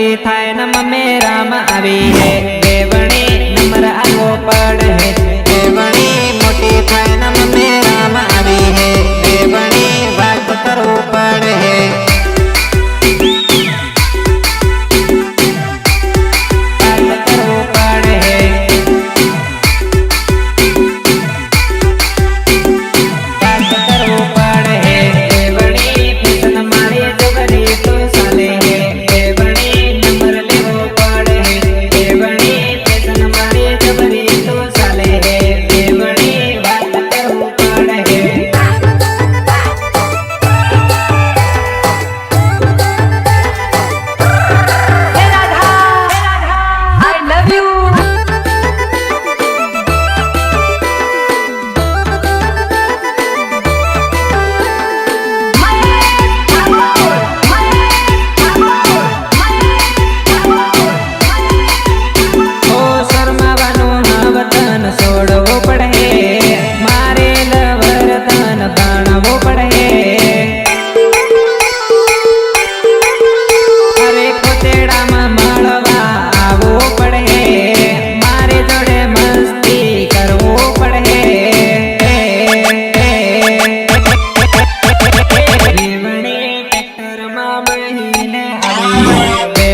મોટી થાય નમ મમ્મી રામ આવી રે દેવણી નમર આવો પડે.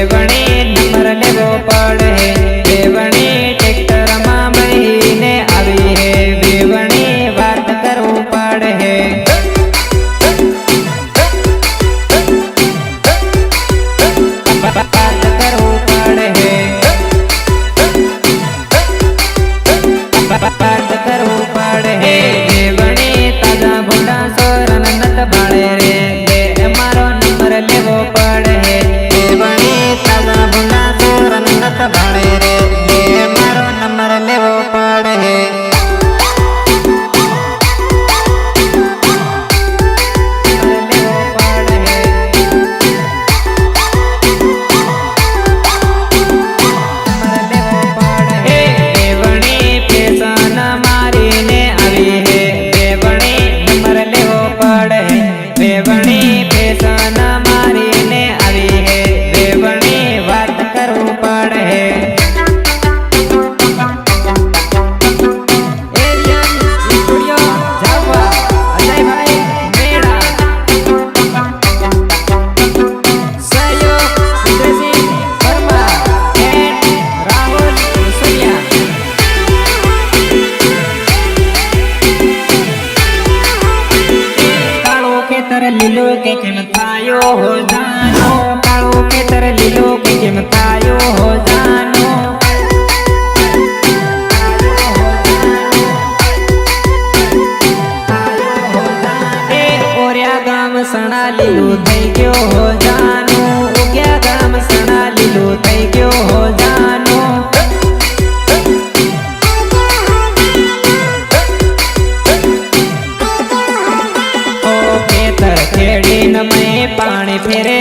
தேவனே પેલો કેમ કાયો હોજાનો એ ઓર્યા ગામ સણા લીલો થઈ ગયો હોજાનો ઓગ્યા ગામ સણા લીલો થઈ ગયો હોજાનો ખેતર ખેડીને મેં પાણી ફેરે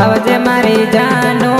આવજે મારી જાનો.